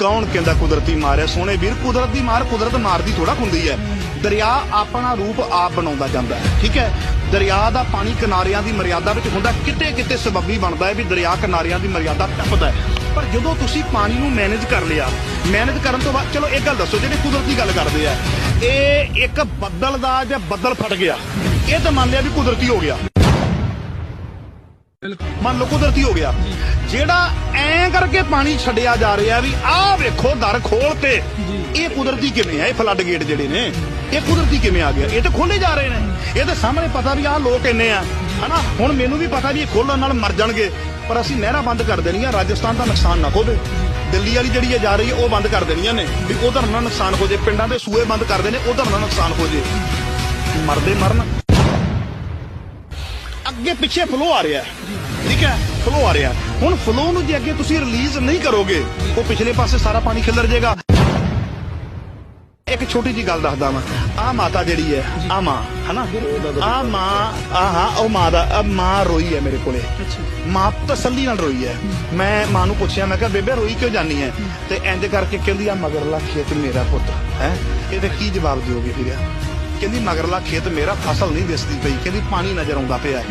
ਕੌਣ ਕਹਿੰਦਾ ਕੁਦਰਤੀ ਮਾਰ ਹੈ? ਸੋਹਣੇ ਵੀਰ, ਕੁਦਰਤ ਦੀ ਮਾਰ, ਕੁਦਰਤ ਮਾਰਦੀ ਥੋੜਾ ਹੁੰਦੀ ਹੈ। ਦਰਿਆ ਆਪਣਾ ਰੂਪ ਆਪ ਬਣਾਉਂਦਾ ਜਾਂਦਾ ਹੈ, ਠੀਕ ਹੈ? ਦਰਿਆ ਦਾ ਪਾਣੀ ਕਿਨਾਰਿਆਂ ਦੀ ਮਰਿਆਦਾ ਵਿੱਚ ਹੁੰਦਾ ਕਿਤੇ ਕਿਤੇ ਸਬੱਬੀ ਬਣਦਾ ਹੈ ਵੀ ਦਰਿਆ ਕਿਨਾਰਿਆਂ ਦੀ ਮਰਿਆਦਾ ਟੱਪਦਾ ਹੈ। ਪਰ ਜਦੋਂ ਤੁਸੀਂ ਪਾਣੀ ਨੂੰ ਮੈਨੇਜ ਕਰ ਲਿਆ ਮੈਨੇਜ ਕਰਨ ਤੋਂ ਬਾਅਦ, ਚਲੋ ਇੱਕ ਗੱਲ ਦੱਸੋ, ਜਿਹੜੇ ਕੁਦਰਤੀ ਗੱਲ ਕਰਦੇ ਆ, ਇਹ ਇੱਕ ਬੱਦਲ ਦਾ ਜਾਂ ਬੱਦਲ ਫਟ ਗਿਆ। ਇਹ ਤਾਂ ਮੰਨ ਲਿਆ ਵੀ ਕੁਦਰਤੀ ਹੋ ਗਿਆ। ਮੰਨ ਲਓ ਕੁਦਰਤੀ ਹੋ ਗਿਆ। ਜਿਹੜਾ ਐਂ ਕਰਕੇ ਪਾਣੀ ਛੱਡਿਆ ਜਾ ਰਿਹਾ ਵੀ ਆਹ ਵੇਖੋ ਦਰ ਖੋਲ ਤੇ ਇਹ ਕੁਦਰਤੀ ਕਿਵੇਂ ਆ? ਇਹ ਫਲੱਡ ਗੇਟ ਜਿਹੜੇ ਨੇ ਇਹ ਕੁਦਰਤੀ ਕਿਵੇਂ ਆ ਗਿਆ? ਇਹ ਤਾਂ ਖੋਲੇ ਜਾ ਰਹੇ ਨੇ। ਇਹ ਤਾਂ ਸਾਹਮਣੇ ਪਤਾ ਵੀ ਆਹ ਲੋਕ ਇੰਨੇ ਆ। ਹਨਾ? ਹੁਣ ਮੈਨੂੰ ਵੀ ਪਤਾ ਵੀ ਇਹ ਖੋਲਣ ਨਾਲ ਮਰ ਜਾਣਗੇ। ਪਰ ਅਸੀਂ ਨਹਿਰਾਂ ਬੰਦ ਕਰ ਦੇਣੀਆਂ ਰਾਜਸਥਾਨ ਦਾ ਨੁਕਸਾਨ ਨਾ ਹੋਵੇ ਦਿੱਲੀ ਵਾਲੀ ਜਿਹੜੀ ਇਹ ਜਾ ਰਹੀ ਹੈ ਉਹ ਬੰਦ ਕਰ ਦੇਣੀਆਂ ਨੇ। ਵੀ ਉਧਰ ਨਾ ਨੁਕਸਾਨ ਹੋ ਜੇ ਪਿੰਡਾਂ ਦੇ ਸੂਏ ਬੰਦ ਕਰ ਦੇਣੇ ਉਧਰ ਨਾ ਨੁਕਸਾਨ ਹੋ ਜੇ ਮਰਦੇ ਮਰਨ। ਅੱਗੇ ਪਿੱਛੇ ਫਲੋ ਆ ਰਿਹਾ ਹੈ। ਠੀਕ ਹੈ? ਫਲੋ ਆ ਰਿਹਾ ਹੈ। ਹੁਣ ਫਲੋ ਨੂੰ ਜੇ ਅੱਗੇ ਤੁਸੀਂ ਰਿਲੀਜ਼ ਨਹੀਂ ਕਰੋਗੇ ਉਹ ਪਿਛਲੇ ਪਾਸੇ ਸਾਰਾ ਪਾਣੀ ਖਿਲਰ ਜਾਏਗਾ। ਇੱਕ ਛੋਟੀ ਜੀ ਗੱਲ ਦੱਸਦਾ ਮੈਂ ਆ ਮਾਤਾ ਜਿਹੜੀ ਹੈ ਆ ਮਾਂ ਹਨਾ? ਆ ਮਾਂ ਆਹਾ ਉਹ ਮਾਂ ਦਾ ਆਹ ਮਾਂ ਰੋਈ ਹੈ ਮੇਰੇ ਕੋਲੇ। ਮਾਂ ਤਸੱਲੀ ਨਾਲ ਰੋਈ ਹੈ। ਮੈਂ ਮਾਂ ਨੂੰ ਪੁੱਛਿਆ ਮੈਂ ਕਿਹਾ ਬੇਬੇ ਰੋਈ ਕਿਉਂ ਜਾਨੀ ਹੈ? ਤੇ ਇੰਜ ਕਰਕੇ ਕਹਿੰਦੀ ਆ ਮਗਰਲਾ ਖੇਤ ਮੇਰਾ ਪੁੱਤ ਹੈ। ਇਹਦੇ ਕੀ ਜਵਾਬ ਦਿਓਗੇ ਫਿਰ? ਕਹਿੰਦੀ ਮਗਰਲਾ ਖੇਤ ਮੇਰਾ ਫਸਲ ਨਹੀਂ ਦਿਸਦੀ ਪਈ ਕਹਿੰਦੀ ਪਾਣੀ ਨਜ਼ਰ ਆਉਂਦਾ ਪਿਆ।